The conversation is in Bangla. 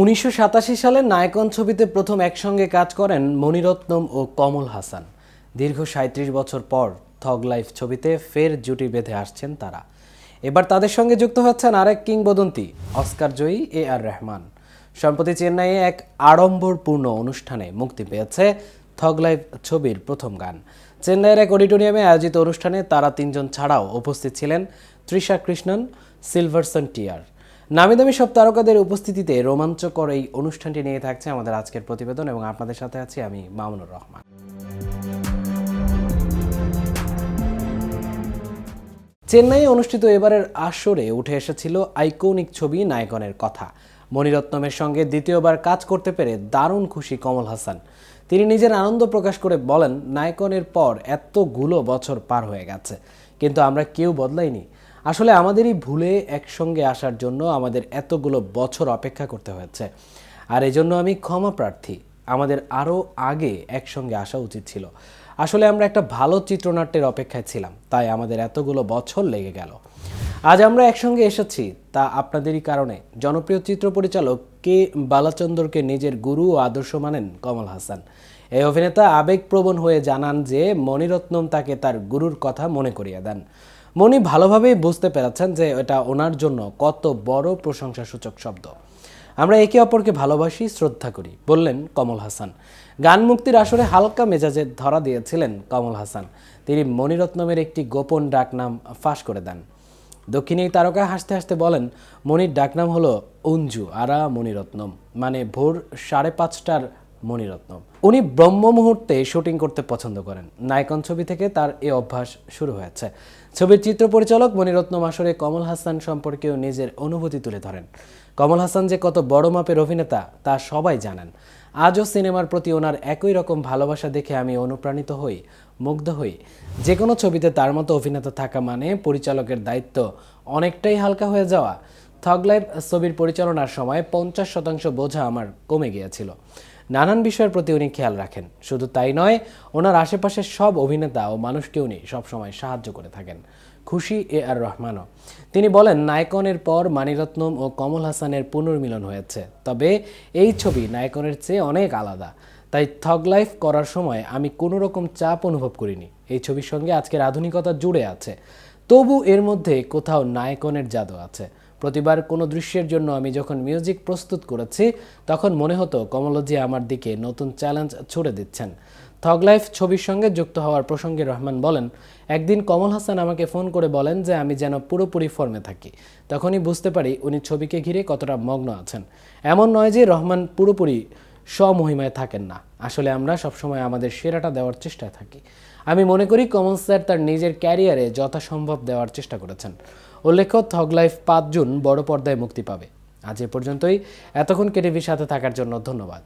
উনিশশো সাতাশি সালে নায়কন ছবিতে প্রথম একসঙ্গে কাজ করেন মণিরত্নম ও কমল হাসান। দীর্ঘ সাঁত্রিশ বছর পর থগ লাইফ ছবিতে ফের জুটি বেঁধে আসছেন তারা। এবার তাদের সঙ্গে যুক্ত হচ্ছেন আরেক কিংবদন্তি, অস্কার জয়ী এ আর রহমান। সম্প্রতি চেন্নাইয়ে এক আড়ম্বরপূর্ণ অনুষ্ঠানে মুক্তি পেয়েছে থগ লাইফ ছবির প্রথম গান। চেন্নাইয়ের এক অডিটোরিয়ামে আয়োজিত অনুষ্ঠানে তারা তিনজন ছাড়াও উপস্থিত ছিলেন তৃষা কৃষ্ণন, সিলভারসন টিয়ার। নামি দামি সব তারকাদের উপস্থিতিতে রোমাঞ্চকর এই অনুষ্ঠানটি নিয়ে থাকছে আমাদের আজকের প্রতিবেদন এবং আপনাদের সাথে আছি আমি মামুনুর রহমান। চেন্নাইয়ে অনুষ্ঠিত এবারের আসরে উঠে এসেছিল আইকনিক ছবি নায়কনের কথা। মণিরত্নমের সঙ্গে দ্বিতীয়বার কাজ করতে পেরে দারুণ খুশি কমল হাসান। তিনি নিজের আনন্দ প্রকাশ করে বলেন, নায়কনের পর এতগুলো বছর পার হয়ে গেছে, কিন্তু আমরা কেউ বদলাইনি। আসলে আমাদেরই ভুলে একসঙ্গে আসার জন্য আমাদের এতগুলো বছর অপেক্ষা করতে হয়েছে। আর এজন্য আমি ক্ষমা প্রার্থী। আমাদের আরও আগে একসঙ্গে আসা উচিত ছিল। আসলে আমরা একটা ভালো চিত্রনাট্যের অপেক্ষায় ছিলাম, তাই আমাদের এতগুলো বছর লেগে গেল। আজ আমরা একসঙ্গে এসেছি, তা আপনাদেরই কারণে। জনপ্রিয় চিত্র পরিচালক কে বালাচন্দরকে নিজের গুরু ও আদর্শ মানেন কমল হাসান। এই অভিনেতা আবেগপ্রবণ হয়ে জানান যে মণিরত্নম তাকে তার গুরুর কথা মনে করিয়ে দেন। মণি ভালোভাবেই বুঝতে পেরেছেন যে এটা ওনার জন্য কত বড় প্রশংসাসূচক শব্দ। আমরা একে অপরকে ভালোবাসি, শ্রদ্ধা করি, বললেন কমল হাসান। গান মুক্তির আসরে হালকা মেজাজে ধরা দিয়েছিলেন কমল হাসান। তিনি মণিরত্নমের একটি গোপন ডাকনাম ফাঁস করে দেন। দক্ষিণী তারকা হাসতে হাসতে বলেন, মণির ডাকনাম হলো অঞ্জু, আরা মণিরত্নম। মানে ভোর সাড়ে পাঁচটার মণিরত্নম। উনি ব্রহ্ম মুহূর্তে শুটিং করতে পছন্দ করেন। নায়কন ছবি থেকে তার এই অভ্যাস শুরু হয়েছে। ছবির চিত্র পরিচালক মণিরত্নম আসরে কমল হাসান সম্পর্কেও নিজের অনুভূতি তুলে ধরেন। কমল হাসান যে কত বড় মাপের অভিনেতা, তা সবাই জানেন। আজও সিনেমার প্রতি ওনার একই রকম ভালোবাসা দেখে আমি অনুপ্রাণিত হই, মুগ্ধ হই। যে কোনো ছবিতে তার মতো অভিনেতা থাকা মানে পরিচালকের দায়িত্ব অনেকটাই হালকা হয়ে যাওয়া। থগ লাইফ ছবির পরিচালনার সময় পঞ্চাশ শতাংশ বোঝা আমার কমে গিয়েছিল। নানান বিষয়ের প্রতি উনি খেয়াল রাখেন। শুধু তাই নয়, ওনার আশেপাশের সব অভিনেতা ও মানুষকে উনি সবসময় সাহায্য করে থাকেন। খুশি এ আর রহমানও। তিনি বলেন, নায়কনের পর মানিরত্নম ও কমল হাসানের পুনর্মিলন হয়েছে। তবে এই ছবি নায়কনের চেয়ে অনেক আলাদা। তাই থগ লাইফ করার সময় আমি কোনো রকম চাপ অনুভব করিনি। এই ছবির সঙ্গে আজকের আধুনিকতা জুড়ে আছে। তবু এর মধ্যে কোথাও নায়কনের জাদু আছে। প্রতিবার কোনো দৃশ্যের জন্য আমি যখন মিউজিক প্রস্তুত করেছি, তখন মনে হতো কমলজি আমার দিকে নতুন চ্যালেঞ্জ ছুড়ে দিচ্ছেন। থগ লাইফ ছবির সঙ্গে যুক্ত হওয়ার প্রসঙ্গে রহমান বলেন, একদিন কমল হাসান আমাকে ফোন করে বলেন যে আমি যেন পুরোপুরি ফর্মে থাকি। তখনই বুঝতে পারি উনি ছবিকে ঘিরে কতটা মগ্ন আছেন। এমন নয় যে রহমান পুরোপুরি স্বমহিমায় থাকেন না। আসলে আমরা সবসময় আমাদের সেরাটা দেওয়ার চেষ্টায় থাকি। আমি মনে করি কমল স্যার তার নিজের ক্যারিয়ারে যথাসম্ভব দেওয়ার চেষ্টা করেছেন। উল্লেখ্য থগ লাইফ পাঁচ জুন বড় পর্দায় মুক্তি পাবে। আজ এ পর্যন্তই। এতক্ষণ কেটিভির সাথে থাকার জন্য ধন্যবাদ।